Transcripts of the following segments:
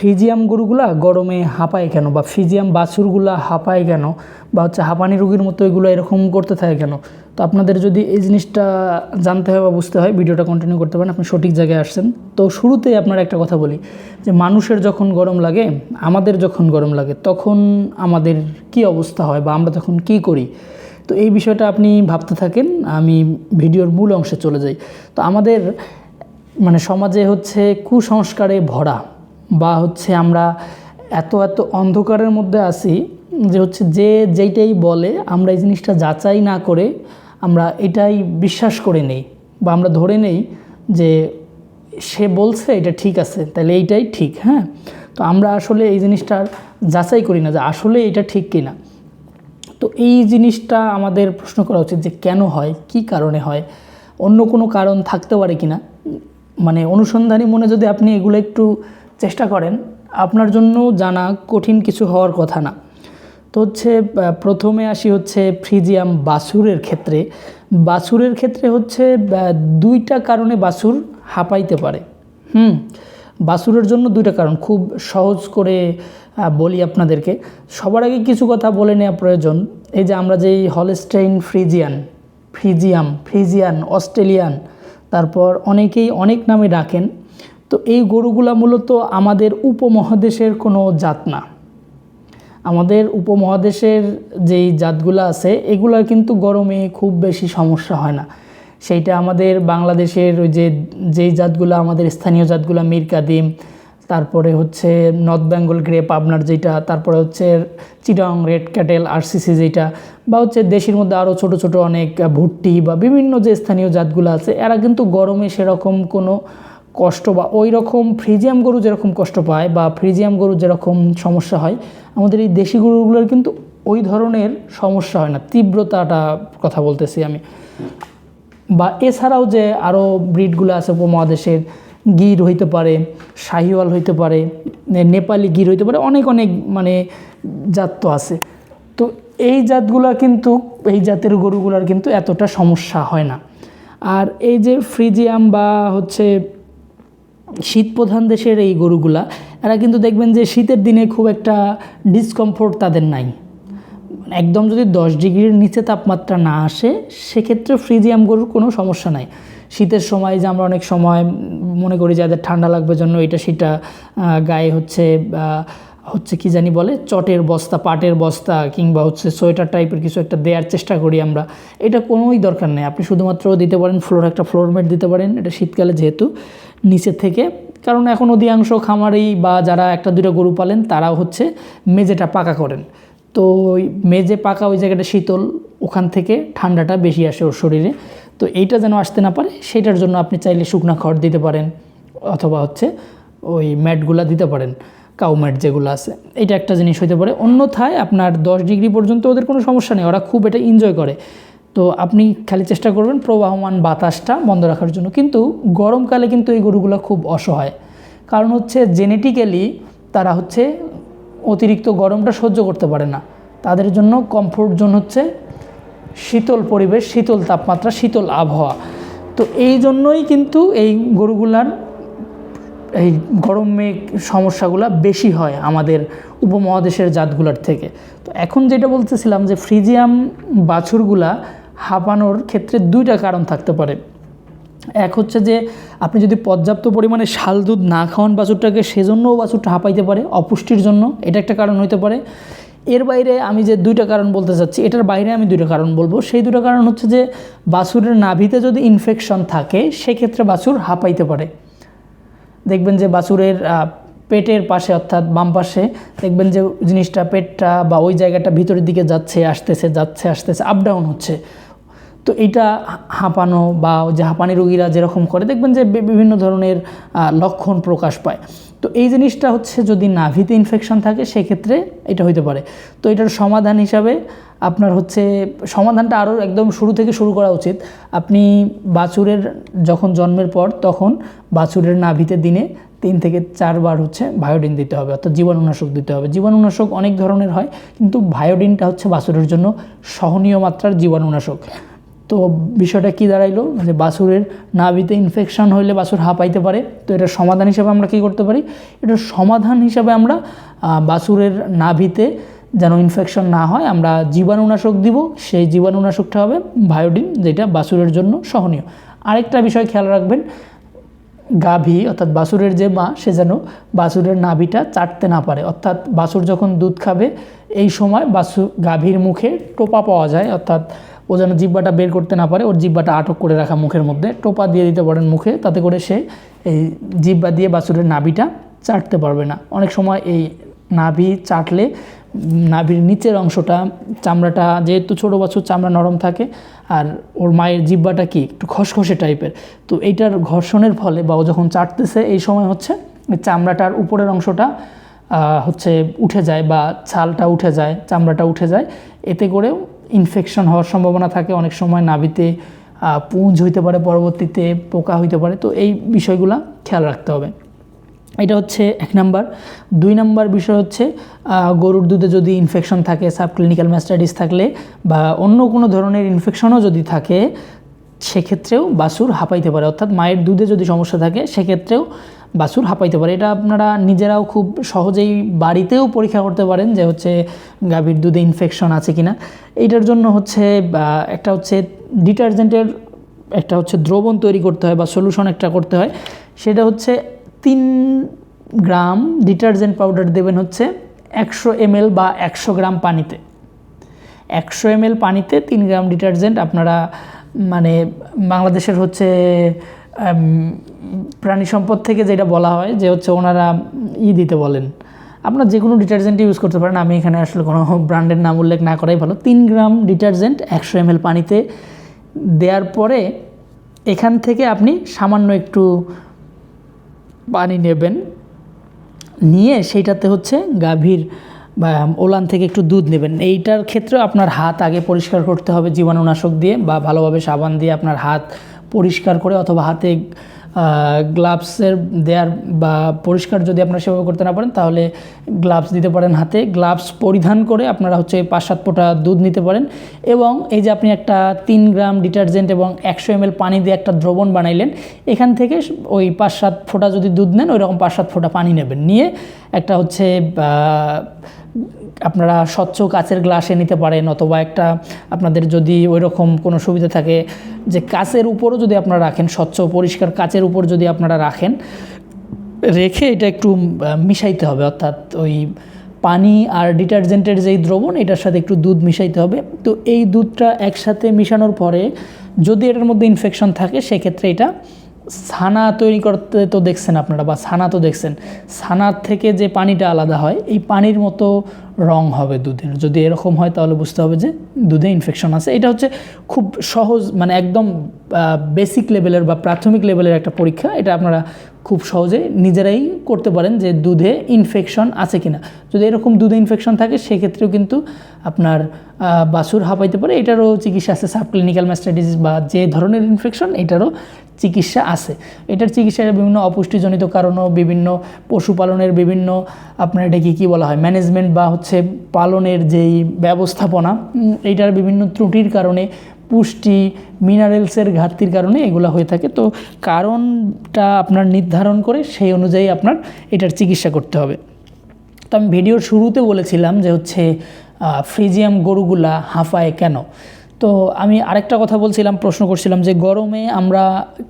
ফ্রিজিয়াম গরুগুলা গরমে হাঁপায় কেন? বা ফ্রিজিয়াম বাছুরগুলা হাঁপায় কেন? বা হচ্ছে হাঁপানি রোগীর মতো এগুলো এরকম করতে থাকে কেন? তো আপনাদের যদি এই জিনিসটা জানতে হয় বা বুঝতে হয়, ভিডিওটা কন্টিনিউ করতে পারেন, আপনি সঠিক জায়গায় আসছেন। তো শুরুতেই আপনার একটা কথা বলি, যে মানুষের যখন গরম লাগে, আমাদের যখন গরম লাগে, তখন আমাদের কি অবস্থা হয় বা আমরা তখন কি করি? তো এই বিষয়টা আপনি ভাবতে থাকেন, আমি ভিডিওর মূল অংশে চলে যাই। তো আমাদের মানে সমাজে হচ্ছে কুসংস্কারে ভরা। বা হচ্ছে আমরা এত এত অন্ধকারের মধ্যে আছি যে হচ্ছে যে যেইটাই বলে আমরা এই জিনিসটা যাচাই না করে আমরা এটাই বিশ্বাস করে নেই বা আমরা ধরে নেই যে সে বলছে এটা ঠিক আছে, তাহলে এইটাই ঠিক হ্যাঁ? তো আমরা আসলে এই জিনিসটার যাচাই করি না যে আসলে এটা ঠিক কিনা। তো এই জিনিসটা আমাদের প্রশ্ন করা উচিত যে কেন হয়, কি কারণে হয়, অন্য কোনো কারণ থাকতে পারে কি না মানে অনুসন্ধানী মনে যদি আপনি এগুলো একটু চেষ্টা করেন, আপনার জন্য জানা কঠিন কিছু হওয়ার কথা না। তো হচ্ছে প্রথমে আসি হচ্ছে ফ্রিজিয়াম বাছুরের ক্ষেত্রে। বাছুরের ক্ষেত্রে হচ্ছে দুইটা কারণে বাছুর হাঁপাইতে পারে। হুম বাসুরের জন্য দুইটা কারণ, খুব সহজ করে বলি আপনাদেরকে। সবার আগে কিছু কথা বলে নেওয়া প্রয়োজন। এই যে আমরা যেই Holstein Friesian, Friesian, Friesian, Australian, তারপর অনেকেই অনেক নামে ডাকেন। তো এই গরুগুলা মূলত আমাদের উপমহাদেশের কোনো জাত না। আমাদের উপমহাদেশের যেই জাতগুলো আছে, এগুলার কিন্তু গরমে খুব বেশি সমস্যা হয় না। সেইটা আমাদের বাংলাদেশের ওই যে, যেই জাতগুলো আমাদের স্থানীয় জাতগুলো মীর কাদিম তারপরে হচ্ছে নর্থ বেঙ্গল গ্রেপ আপনার যেটা তারপরে হচ্ছে চিটং, রেড ক্যাটেল, আরসিসি যেটা বা হচ্ছে দেশের মধ্যে আরও ছোট ছোট অনেক ভুট্টি বা বিভিন্ন যে স্থানীয় জাতগুলো আছে, এরা কিন্তু গরমে সেরকম কোনো কষ্ট বা ওই রকম ফ্রিজিয়াম গরু যেরকম কষ্ট পায় বা ফ্রিজিয়াম গরু যেরকম সমস্যা হয়, আমাদের এই দেশি গরুগুলোর কিন্তু ওই ধরনের সমস্যা হয় না। তীব্রতাটা কথা বলতেছি আমি। বা এছাড়াও যে আরও ব্রিডগুলো আছে উপমহাদেশের, গির হইতে পারে, শাহিওয়াল হইতে পারে নেপালি গির হইতে পারে, অনেক অনেক মানে জাত তো আছে। তো এই জাতগুলা কিন্তু, এই জাতের গরুগুলার কিন্তু এতটা সমস্যা হয় না। আর এই যে ফ্রিজিয়াম বা হচ্ছে শীত প্রধান দেশের এই গরুগুলা, এরা কিন্তু দেখবেন যে শীতের দিনে খুব একটা ডিসকমফোর্ট তাদের নাই। একদম যদি দশ ডিগ্রির নিচে তাপমাত্রা না আসে, সেক্ষেত্রে ফ্রিজিয়াম গরুর কোনো সমস্যা নাই। শীতের সময় যে আমরা অনেক সময় মনে করি যাদের ঠান্ডা লাগবে জন্য, এটা সেটা গায়ে হচ্ছে হচ্ছে কি জানি বলে, চটের বস্তা, পাটের বস্তা, কিংবা হচ্ছে সোয়েটার টাইপের কিছু একটা দেওয়ার চেষ্টা করি আমরা। এটা কোনোই দরকার নেই। আপনি শুধুমাত্র দিতে পারেন ফ্লোর একটা ফ্লোরমেট দিতে পারেন। এটা শীতকালে যেহেতু নিচের থেকে। কারণ এখন অধিকাংশ খামারেই বা যারা একটা দুটো গরু পালেন, তারাও হচ্ছে মেঝেটা পাকা করেন। তো ওই মেঝে পাকা ওই জায়গাটা শীতল, ওখান থেকে ঠান্ডাটা বেশি আসে ওর শরীরে। তো এইটা যেন আসতে না পারে, সেটার জন্য আপনি চাইলে শুকনা খড় দিতে পারেন, অথবা হচ্ছে ওই ম্যাটগুলা দিতে পারেন, কাউ ম্যাট যেগুলো আছে। এটা একটা জিনিস হতে পারে। অন্যথায় আপনার দশ ডিগ্রি পর্যন্ত ওদের কোনো সমস্যা নেই, ওরা খুব এটা এনজয় করে। তো আপনি খালি চেষ্টা করবেন প্রবাহমান বাতাসটা বন্ধ রাখার জন্য। কিন্তু গরমকালে কিন্তু এই গরুগুলো খুব অসহায়। কারণ হচ্ছে জেনেটিক্যালি তারা হচ্ছে অতিরিক্ত গরমটা সহ্য করতে পারে না। তাদের জন্য কমফোর্ট জোন হচ্ছে শীতল পরিবেশ, শীতল তাপমাত্রা, শীতল আবহাওয়া। তো এই জন্যই কিন্তু এই গরুগুলার এই গরমে সমস্যাগুলো বেশি হয় আমাদের উপমহাদেশের জাতগুলোর থেকে। তো এখন যেটা বলতেছিলাম যে ফ্রিজিয়াম বাছুরগুলা হাঁপানোর ক্ষেত্রে দুইটা কারণ থাকতে পারে। এক হচ্ছে যে, আপনি যদি পর্যাপ্ত পরিমাণে শাল, দুধ না খাওয়ান বাছুরটাকে, সেজন্যও বাছুরটা হাঁপাইতে পারে, অপুষ্টির জন্য। এটা একটা কারণ হইতে পারে। এর বাইরে আমি যে দুইটা কারণ বলতে চাচ্ছি, এটার বাইরে আমি দুইটা কারণ বলব। সেই দুটো কারণ হচ্ছে যে, বাছুরের নাভিতে যদি ইনফেকশন থাকে, সেক্ষেত্রে বাছুর হাঁপাইতে পারে। দেখবেন যে বাছুরের পেটের পাশে অর্থাৎ বাম পাশে, দেখবেন যে জিনিসটা পেটটা বা ওই জায়গাটা ভিতরের দিকে যাচ্ছে, আসতেছে যাচ্ছে, আসতেছে আপ ডাউন হচ্ছে। তো এইটা হা- হাঁপানো বা যে হাঁপানি রোগীরা যেরকম করে, দেখবেন যে বিভিন্ন ধরনের লক্ষণ প্রকাশ পায়। তো এই জিনিসটা হচ্ছে যদি নাভিতে ইনফেকশন থাকে, সেক্ষেত্রে এটা হইতে পারে। তো এটার সমাধান হিসাবে আপনার হচ্ছে, সমাধানটা আরও একদম শুরু থেকে শুরু করা উচিত। আপনি বাছুরের যখন জন্মের পর, তখন বাছুরের নাভিতে দিনে তিন থেকে চারবার হচ্ছে ভায়োডিন দিতে হবে, অর্থাৎ জীবাণুনাশক দিতে হবে। জীবাণুনাশক অনেক ধরনের হয়, কিন্তু ভায়োডিনটা হচ্ছে বাছুরের জন্য সহনীয় মাত্রার জীবাণুনাশক। তো বিষয়টা কি দাঁড়াইলো? যে বাছুরের নাভিতে ইনফেকশন হইলে বাছুর হাঁপাইতে পারে। তো এটার সমাধান হিসাবে আমরা কি করতে পারি? এটার সমাধান হিসাবে আমরা বাছুরের নাভিতে যেন ইনফেকশন না হয়, আমরা জীবাণুনাশক দিব। সেই জীবাণুনাশকটা হবে ভায়োডিন যেটা বাছুরের জন্য সহনীয়। আরেকটা বিষয় খেয়াল রাখবেন, গাভী অর্থাৎ বাছুরের যে মা, সে যেন বাছুরের নাভিটা চাটতে না পারে। অর্থাৎ বাছুর যখন দুধ খাবে, এই সময় বাছুর গাভীর মুখে টোপা পাওয়া যায়। অর্থাৎ ও যেন জিব্বাটা বের করতে না পারে, ওর জিব্বাটা আটক করে রাখা মুখের মধ্যে। টোপা দিয়ে দিতে পারেন মুখে, তাতে করে সে এই জিব্বা দিয়ে বাছুরের নাভিটা চাটতে পারবে না। অনেক সময় এই নাভি চাটলে নাভির নিচের অংশটা, চামড়াটা, যেহেতু ছোটো বাছুর চামড়া নরম থাকে, আর ওর মায়ের জিব্বাটা কি একটু খসখসে টাইপের। তো এইটার ঘর্ষণের ফলে বা ও যখন চাটতেছে, এই সময় হচ্ছে চামড়াটার উপরের অংশটা হচ্ছে উঠে যায় বা ছালটা উঠে যায়, চামড়াটা উঠে যায়। এতে করেও ইনফেকশন হওয়ার সম্ভাবনা থাকে, অনেক সময় নাভিতে পুঁজ হইতে পারে, পরবর্তীতে পোকা হইতে পারে, তো এই বিষয়গুলো খেয়াল রাখতে হবে। এটা হচ্ছে এক নাম্বার। দুই নাম্বার বিষয় হচ্ছে গরুর দুধে যদি ইনফেকশন থাকে সাব ক্লিনিক্যাল ম্যাস্টাইটিস থাকলে বা অন্য কোনো ধরনের ইনফেকশনও যদি থাকে, সেক্ষেত্রেও বাছুর হাঁপাইতে পারে। অর্থাৎ মায়ের দুধে যদি সমস্যা থাকে, সেক্ষেত্রেও বাছুর হাঁপাইতে পারে। এটা আপনারা নিজেরাও খুব সহজেই বাড়িতেও পরীক্ষা করতে পারেন যে হচ্ছে গাভীর দুধে ইনফেকশন আছে কিনা। এইটার জন্য হচ্ছে, বা একটা হচ্ছে ডিটারজেন্টের একটা হচ্ছে দ্রবণ তৈরি করতে হয় বা সলিউশন একটা করতে হয়। সেটা হচ্ছে তিন গ্রাম ডিটারজেন্ট পাউডার দেবেন হচ্ছে একশো এমএল বা একশো গ্রাম পানিতে। একশো এমএল পানিতে তিন গ্রাম ডিটারজেন্ট আপনারা মানে বাংলাদেশের হচ্ছে প্রাণী সম্পদ থেকে যেটা বলা হয় যে হচ্ছে ওনারা ই দিতে বলেন। আপনার যে কোনো ডিটারজেন্ট ইউজ করতে পারেন। আমি এখানে আসলে কোনো ব্র্যান্ডের নাম উল্লেখ না করাই ভালো। তিন গ্রাম ডিটারজেন্ট একশো এমএল পানিতে দেওয়ার পরে এখান থেকে আপনি সামান্য একটু পানি নেবেন। নিয়ে সেইটাতে হচ্ছে গাভীর, বা ওলান থেকে একটু দুধ নেবেন। এইটার ক্ষেত্রে আপনার হাত আগে পরিষ্কার করতে হবে জীবাণুনাশক দিয়ে বা ভালোভাবে সাবান দিয়ে আপনার হাত পরিষ্কার করে অথবা হাতে গ্লাভসের দেয়ার বা পরিষ্কার যদি আপনারা সেভাবে করতে না পারেন, তাহলে গ্লাভস দিতে পারেন হাতে। গ্লাভস পরিধান করে আপনারা হচ্ছে পাঁচ সাত ফোঁটা দুধ নিতে পারেন। এবং এই যে আপনি একটা তিন গ্রাম ডিটারজেন্ট এবং একশো এমএল পানি দিয়ে একটা দ্রবণ বানাইলেন, এখান থেকে ওই পাঁচ সাত ফোঁটা যদি দুধ নেন ওই রকম পাঁচ সাত ফোঁটা পানি নেবেন। নিয়ে একটা হচ্ছে আপনারা স্বচ্ছ কাচের গ্লাসে নিতে পারেন অথবা একটা আপনাদের যদি ওই রকম কোনো সুবিধা থাকে যে কাচের উপরও যদি আপনারা রাখেন, স্বচ্ছ পরিষ্কার কাচের উপর যদি আপনারা রাখেন, রেখে এটা একটু মিশাইতে হবে। অর্থাৎ ওই পানি আর ডিটারজেন্টের যেই দ্রবণ, এটার সাথে একটু দুধ মিশাইতে হবে। তো এই দুধটা একসাথে মিশানোর পরে যদি এটার মধ্যে ইনফেকশন থাকে, সেক্ষেত্রে এটা ছানা তৈরি করতে তো দেখছেন আপনারা বা ছানা তো দেখছেন। ছানার থেকে যে পানিটা আলাদা হয়, এই পানির মতো রং হবে দুধের। যদি এরকম হয় তাহলে বুঝতে হবে যে দুধে ইনফেকশন আছে। এটা হচ্ছে খুব সহজ মানে একদম বেসিক লেভেলের বা প্রাথমিক লেভেলের একটা পরীক্ষা। এটা আপনারা খুব সহজে নিজেরাই করতে পারেন যে দুধে ইনফেকশন আছে কিনা। যদি এরকম দুধে ইনফেকশন থাকে সেক্ষেত্রেও কিন্তু আপনার বাছুর হাঁপাইতে পারে। এটারও চিকিৎসা আছে সাবক্লিনিক্যাল ম্যাস্টাইটিস বা যে ধরনের ইনফেকশন এটারও চিকিৎসা আছে। এটার চিকিৎসার বিভিন্ন অপুষ্টিজনিত কারণও বিভিন্ন পশুপালনের বিভিন্ন আপনার এটাকে কী বলা হয় ম্যানেজমেন্ট বা হচ্ছে পালনের যেই ব্যবস্থাপনা উম, এইটার বিভিন্ন ত্রুটির কারণে পুষ্টি মিনারেলসের ঘাটতির কারণে এগুলো হয়ে থাকে। তো কারণটা আপনার নির্ধারণ করে সেই অনুযায়ী আপনার এটার চিকিৎসা করতে হবে। তো আমি ভিডিওর শুরুতে বলেছিলাম যে হচ্ছে ফ্রিজিয়াম গরুগুলা হাঁফায় কেন? তো আমি আরেকটা কথা বলছিলাম, প্রশ্ন করছিলাম যে গরমে আমরা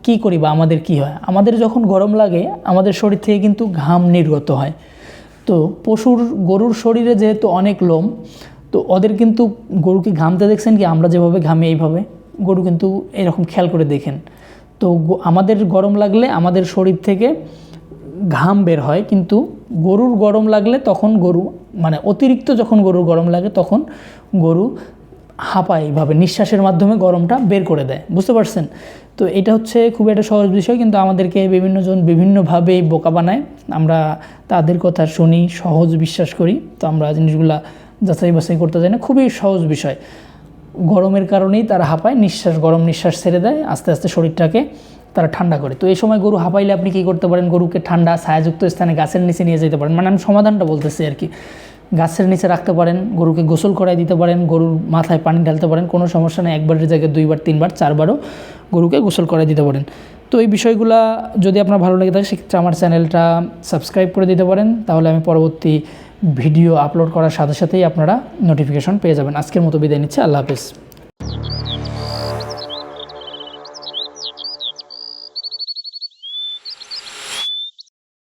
কি করি বা আমাদের কি হয়? আমাদের যখন গরম লাগে, আমাদের শরীর থেকে কিন্তু ঘাম নির্গত হয়। তো পশুর, গরুর শরীরে যেহেতু অনেক লোম তো ওদের কিন্তু গরুকে ঘামতে দেখছেন কি? আমরা যেভাবে ঘামি এইভাবে গরু কিন্তু এরকম খেয়াল করে দেখেন। তো আমাদের গরম লাগলে আমাদের শরীর থেকে ঘাম বের হয়, কিন্তু গরুর গরম লাগলে তখন গরু মানে অতিরিক্ত যখন গরুর গরম লাগে তখন গরু হাঁপায় এইভাবে, নিঃশ্বাসের মাধ্যমে গরমটা বের করে দেয়। বুঝতে পারছেন? তো এটা হচ্ছে খুব একটা সহজ বিষয়, কিন্তু আমাদেরকে বিভিন্নজন বিভিন্নভাবে বোকা বানায়। আমরা তাদের কথা শুনি, সহজ বিশ্বাস করি। তো আমরা জিনিসগুলা যাচাই বাছাই করতে যায় না, খুবই সহজ বিষয়। গরমের কারণেই তারা হাঁপায়, নিঃশ্বাস, গরম নিঃশ্বাস ছেড়ে দেয়, আস্তে আস্তে শরীরটাকে তারা ঠান্ডা করে। তো এই সময় গরু হাঁপাইলে আপনি কী করতে পারেন? গরুকে ঠান্ডা, ছায়াযুক্ত স্থানে গাছের নিচে নিয়ে যেতে পারেন। মানে আমি সমাধানটা বলতেছি আর কি। গাছের নিচে রাখতে পারেন, গরুকে গোসল করাই দিতে পারেন, গরুর মাথায় পানি ঢালতে পারেন, কোনো সমস্যা নেই, একবারের জায়গায় দুইবার, তিনবার, চারবারও গরুকে গোসল করাই দিতে পারেন। তো এই বিষয়গুলা যদি আপনার ভালো লেগে থাকে, সেক্ষেত্রে আমার চ্যানেলটা সাবস্ক্রাইব করে দিতে পারেন। তাহলে আমি পরবর্তী ভিডিও আপলোড করার সাথে সাথেই আপনারা নোটিফিকেশন পেয়ে যাবেন। আজকের মতো বিদায় নিচ্ছে। আল্লাহ হাফেজ।